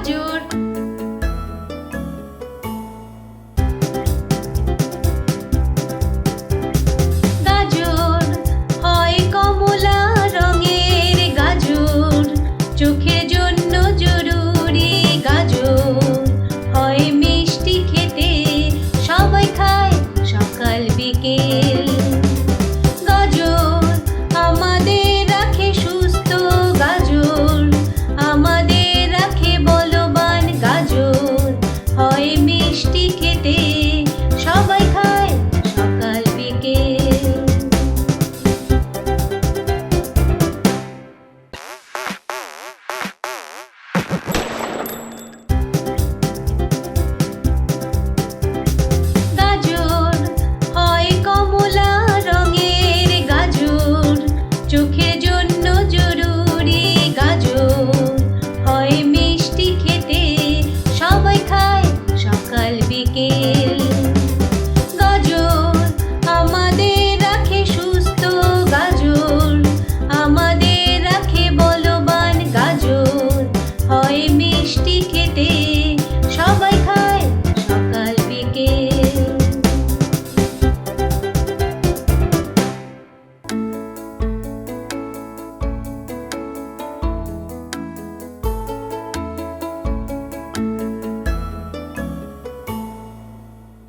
গাজর গাজর হয় কমলা রঙের গাজর চোখের জন্য জরুরি গাজর। হয় মিষ্টি খেতে সবাই খায় সকাল বিকেল। কে